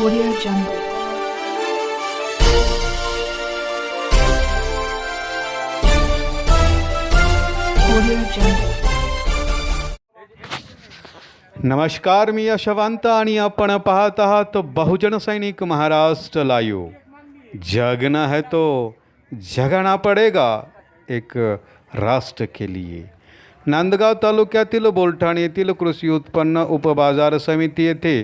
Audio Jungle. नमस्कार मी यशवंत आणि आपण पाहत आहात बहुजन सैनिक महाराष्ट्र लाईव्ह जगना है तो जगना पडेगा एक राष्ट्र के लिए. नांदगाव तालुक्यातील बोलठाण येथील कृषी उत्पन्न उपबाजार समिती येथे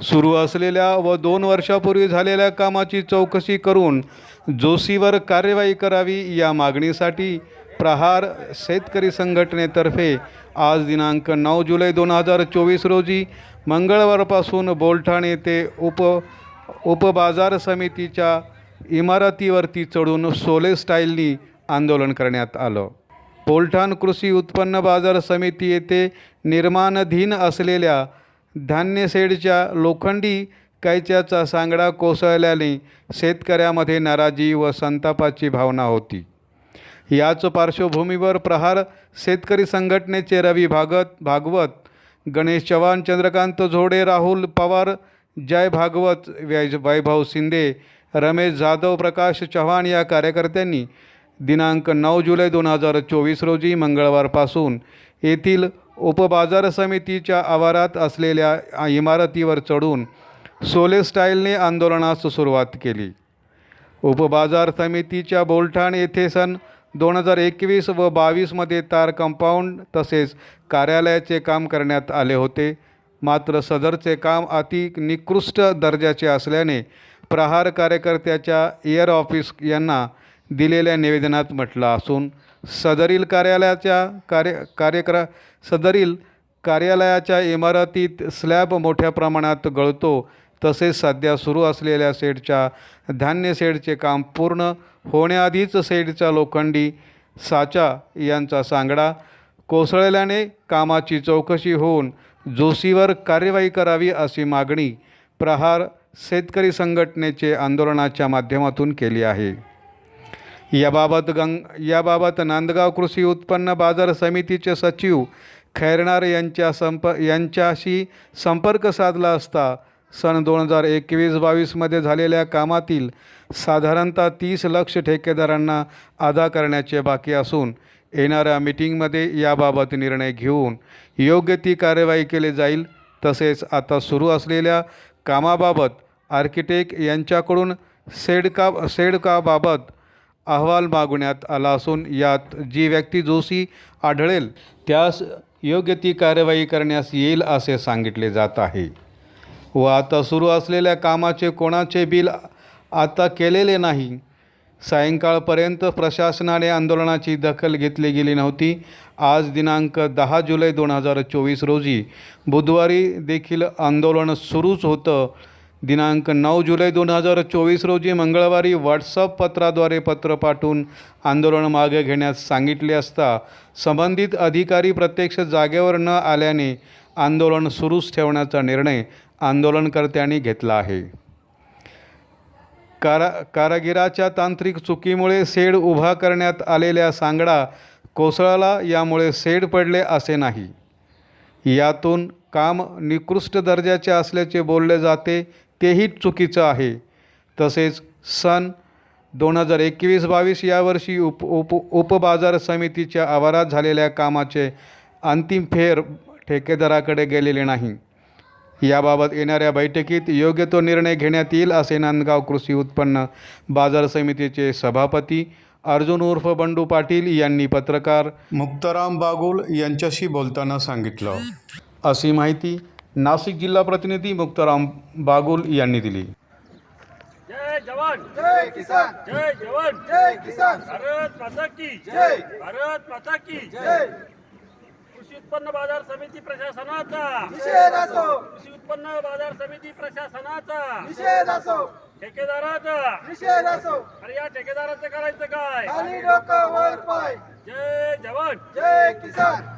सुरू असलेल्या व दोन वर्षापूर्वी झालेल्या कामाची चौकशी करून जोशीवर कार्यवाही करावी या मागणीसाठी प्रहार शेतकरी संघटनेतर्फे आज दिनांक नऊ जुलै दोन हजार चोवीस रोजी मंगळवारपासून बोलठाण येथे उप उपबाजार समितीच्या इमारतीवरती चढून सोले स्टाईलनी आंदोलन करण्यात आलं. पोलठाण कृषी उत्पन्न बाजार समिती येथे निर्माणाधीन असलेल्या धान्यसेडच्या लोखंडी कैच्याचा सांगडा कोसळल्याने शेतकऱ्यामध्ये नाराजी व संतापाची भावना होती. याच पार्श्वभूमीवर प्रहार शेतकरी संघटनेचे रवी भागत भागवत गणेश चव्हाण चंद्रकांत झोडे राहुल पवार जय भागवत वै वैभव शिंदे रमेश जाधव प्रकाश चव्हाण या कार्यकर्त्यांनी दिनांक नऊ जुलै दोन हजार चोवीस रोजी मंगळवारपासून येथील उपबाजार समितीच्या आवारात असलेल्या इमारतीवर चढून सोले स्टाईलने आंदोलनास सुरुवात केली. उपबाजार समितीच्या बोलठाण येथे सन दोन हजार एकवीस व बावीसमध्ये तार कंपाऊंड तसेच कार्यालयाचे काम करण्यात आले होते. मात्र सदरचे काम अति निकृष्ट दर्जाचे असल्याने प्रहार कार्यकर्त्याच्या एअर ऑफिस यांना दिलेल्या निवेदनात म्हटलं असून सदरील कार्यालयाच्या कार्य कार्यक्र सदरील कार्यालयाच्या इमारतीत स्लॅब मोठ्या प्रमाणात गळतो. तसेच सध्या सुरू असलेल्या शेडच्या धान्य सेडचे काम पूर्ण होण्याआधीच सेडचा लोखंडी साचा यांचा सांगडा कोसळल्याने कामाची चौकशी होऊन जोशीवर कार्यवाही करावी अशी मागणी प्रहार शेतकरी संघटनेचे आंदोलनाच्या माध्यमातून केली आहे. याबाबत गंग याबाबत नांदगाव कृषी उत्पन्न बाजार समितीचे सचिव खैरनार यांच्या संप यांच्याशी संपर्क साधला असता सन दोन हजार एकवीस बावीसमध्ये झालेल्या कामातील साधारणतः तीस लक्ष ठेकेदारांना अदा करण्याचे बाकी असून येणाऱ्या मिटिंगमध्ये याबाबत निर्णय घेऊन योग्य ती कार्यवाही केली जाईल. तसेच आता सुरू असलेल्या कामाबाबत आर्किटेक्ट यांच्याकडून सेडका सेडकाबाबत अहवाल मागवण्यात आला असून यात जी व्यक्ती जोशी आढळेल त्यास योग्य ती कार्यवाही करण्यास येईल असे सांगितले जात आहे. व आता सुरू असलेल्या कामाचे कोणाचे बिल आता केलेले नाही. सायंकाळपर्यंत प्रशासनाने आंदोलनाची दखल घेतली गेली नव्हती. आज दिनांक दहा जुलै दोन हजार चोवीस रोजी बुधवारी देखील आंदोलन सुरूच होतं. दिनांक नऊ जुलै दोन हजार चोवीस रोजी मंगळवारी व्हॉट्सअप पत्राद्वारे पत्र पाठवून आंदोलन मागे घेण्यास सांगितले असता संबंधित अधिकारी प्रत्यक्ष जागेवर न आल्याने आंदोलन सुरूच ठेवण्याचा निर्णय आंदोलनकर्त्यांनी घेतला आहे. कारा कारागिराच्या तांत्रिक चुकीमुळे सेड उभा करण्यात आलेल्या सांगडा कोसळला यामुळे सेड पडले असे नाही. यातून काम निकृष्ट दर्जाचे असल्याचे बोलले जाते तेही चुकीचं आहे. तसेच सन दोन हजार एकवीस बावीस यावर्षी उप उप उपबाजार समितीच्या आवारात झालेल्या कामाचे अंतिम फेर ठेकेदाराकडे गेलेले नाही. याबाबत येणाऱ्या बैठकीत योग्य तो निर्णय घेण्यात येईल असे नांदगाव कृषी उत्पन्न बाजार समितीचे सभापती अर्जुन उर्फ बंडू पाटील यांनी पत्रकार मुक्ताराम बागुल यांच्याशी बोलताना सांगितलं. अशी माहिती नाशिक जिल्हा प्रतिनिधी मुक्ताराम बागुल यांनी दिली. जय जवान. जय किसान. जय जवान. जय किसान. भारत माता की. जय. भारत माता की. जय. कृषी उत्पन्न बाजार समिती प्रशासनाचा. निषेध असो. कृषी उत्पन्न बाजार समिती प्रशासनाचा. निषेध असो. ठेकेदाराचा. निषेध असो. अरे या ठेकेदाराचं करायचं काय? खाली डोकं वर पाय. जय जवान. जय किसान.